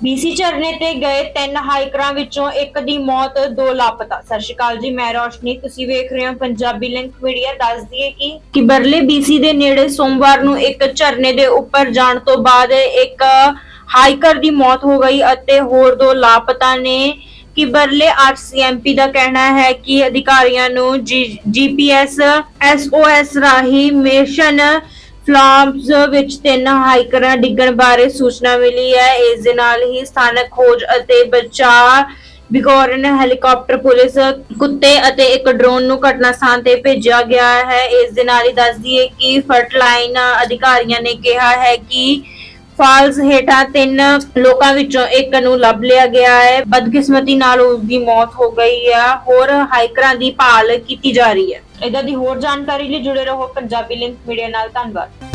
BC ਝਰਨੇ ਤੇ ਗਏ ਤਿੰਨ ਹਾਈਕਰਾਂ ਵਿੱਚੋਂ ਇੱਕ ਦੀ ਮੌਤ, ਦੋ ਲਾਪਤਾ। ਸਤਿ ਸ਼੍ਰੀ ਅਕਾਲ ਜੀ, ਮੈਂ ਰੋਸ਼ਨੀ। ਤੁਸੀਂ ਵੇਖ ਰਹੇ ਹੋ ਪੰਜਾਬੀ ਲਿੰਕ ਮੀਡੀਆ। ਦੱਸ ਦਈਏ ਕਿ ਕਿਬਰਲੇ ਬੀਸੀ ਦੇ ਨੇੜੇ ਸੋਮਵਾਰ ਨੂੰ ਇੱਕ ਝਰਨੇ ਦੇ ਉੱਪਰ ਜਾਣ ਤੋਂ ਬਾਅਦ ਇੱਕ ਹਾਈਕਰ ਦੀ ਮੌਤ ਹੋ ਗਈ ਅਤੇ ਹੋਰ ਦੋ ਲਾਪਤਾ ਨੇ। ਕਿਬਰਲੇ ਆਰਸੀਐਮਪੀ ਦਾ ਕਹਿਣਾ ਹੈ ਕਿ ਅਧਿਕਾਰੀਆਂ ਨੂੰ ਜੀਪੀਐਸ ਐਸਓਐਸ ਰਾਹੀਂ ਮਿਸ਼ਨ ਫਲਾਮਸ ਵਿੱਚ ਤਿੰਨ ਹਾਈਕਰਾਂ ਡਿੱਗਣ ਬਾਰੇ ਸੂਚਨਾ ਮਿਲੀ ਹੈ। ਇਸ ਦੇ ਨਾਲ ਹੀ ਸਥਾਨਕ ਖੋਜ ਅਤੇ ਬਚਾਅ ਵਿਗੋਰਨ ਹੈਲੀਕਾਪਟਰ ਪੁਲਿਸ, ਕੁੱਤੇ ਅਤੇ ਇੱਕ ਡਰੋਨ ਨੂੰ ਘਟਨਾ ਸਥਾਨ ਤੇ ਭੇਜਿਆ ਗਿਆ ਹੈ। ਇਸ ਦੇ ਨਾਲ ਹੀ ਦੱਸ ਦਈਏ ਕਿ ਫਰਟਲਾਈਨ ਅਧਿਕਾਰੀਆਂ ਨੇ ਕਿਹਾ ਹੈ ਕਿ ਫਾਲਸ ਹੇਠਾਂ ਤਿੰਨ ਲੋਕਾਂ ਵਿੱਚੋਂ ਇੱਕ ਨੂੰ ਲੱਭ ਲਿਆ ਗਿਆ ਹੈ। ਬਦਕਿਸਮਤੀ ਨਾਲ ਉਸ ਦੀ ਮੌਤ ਹੋ ਗਈ ਹੈ ਹੋਰ ਹਾਈਕਰਾਂ ਦੀ ਭਾਲ ਕੀਤੀ ਜਾ ਰਹੀ ਹੈ। ਇਦਾਂ ਦੀ ਹੋਰ ਜਾਣਕਾਰੀ ਲਈ ਜੁੜੇ ਰਹੋ ਪੰਜਾਬੀ ਲਿੰਕ ਮੀਡੀਆ ਨਾਲ। ਧੰਨਵਾਦ।